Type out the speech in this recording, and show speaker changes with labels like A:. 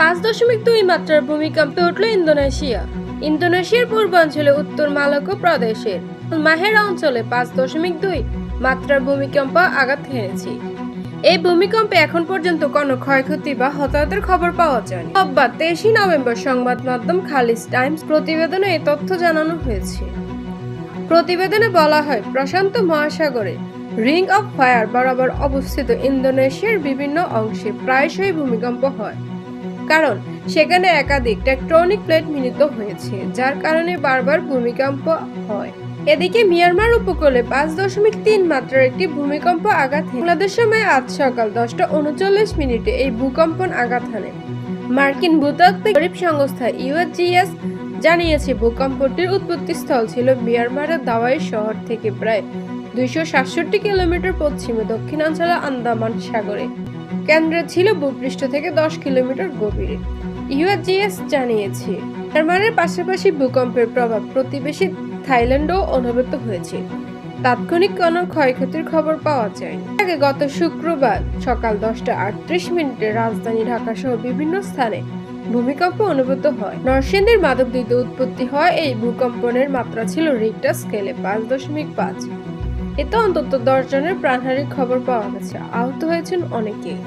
A: পাঁচ দশমিক দুই মাত্রার ভূমিকম্পে উঠল ইন্দোনেশিয়া। ইন্দোনেশিয়ার পূর্বাঞ্চলে উত্তর মালাকো প্রদেশের মাহেরা অঞ্চলে পাঁচ দশমিক দুই মাত্রার ভূমিকম্প আঘাত হেনেছে। এই ভূমিকম্পে এখন পর্যন্ত কোনো ক্ষয়ক্ষতি বা হতাহতের খবর পাওয়া যায়নি। রোববার তেইশে নভেম্বর সংবাদ মাধ্যম খালিজ টাইমস প্রতিবেদনে এই তথ্য জানানো হয়েছে। প্রতিবেদনে বলা হয়, প্রশান্ত মহাসাগরে রিং অফ ফায়ার বরাবর অবস্থিত ইন্দোনেশিয়ার বিভিন্ন অংশে প্রায়শই ভূমিকম্প হয়। কারণ সেখানে একাধিক টেকটনিক প্লেট মিলিত হয়েছে, যার কারণে বারবার ভূমিকম্প হয়। এদিকে মিয়ানমার উপকূলে পাঁচ দশমিক তিন মাত্রার একটি ভূমিকম্প আঘাত। বাংলাদেশ সময় আজ সকাল দশটা উনচল্লিশ মিনিটে এই ভূকম্পন আঘাত হানে। মার্কিন ভূতাত্ত্বিক জরিপ সংস্থা ইউএসজিএস জানিয়েছে, ভূকম্পটির উৎপত্তিস্থল ছিল মিয়ানমারের দাওয়াই শহর থেকে প্রায় দুইশো সাতষট্টি কিলোমিটার পশ্চিমে দক্ষিণাঞ্চলে আন্দামান সাগরে। কেন্দ্রে ছিল ভূপৃষ্ঠ থেকে দশ কিলোমিটার গভীরে। ইউএসজিএস জানিয়েছে মিয়ানমারের পাশাপাশি ভূকম্পের প্রভাব প্রতিবেশী থাইল্যান্ডও অনুভূত হয়েছে। তাৎক্ষণিক কোনো ক্ষয়ক্ষতির খবর পাওয়া যায়নি। আগে গত শুক্রবার সকাল দশটা আটত্রিশ মিনিটে রাজধানী ঢাকা সহ বিভিন্ন স্থানে ভূমিকম্প অনুভূত হয়। নরসিংদীর মাধবদীতে উৎপত্তি হয় এই ভূকম্পনের মাত্রা ছিল রিক্টার স্কেলে পাঁচ দশমিক পাঁচ। এতে অন্তত দশ জনের প্রাণহানির খবর পাওয়া গেছে। আহত হয়েছেন অনেকেই।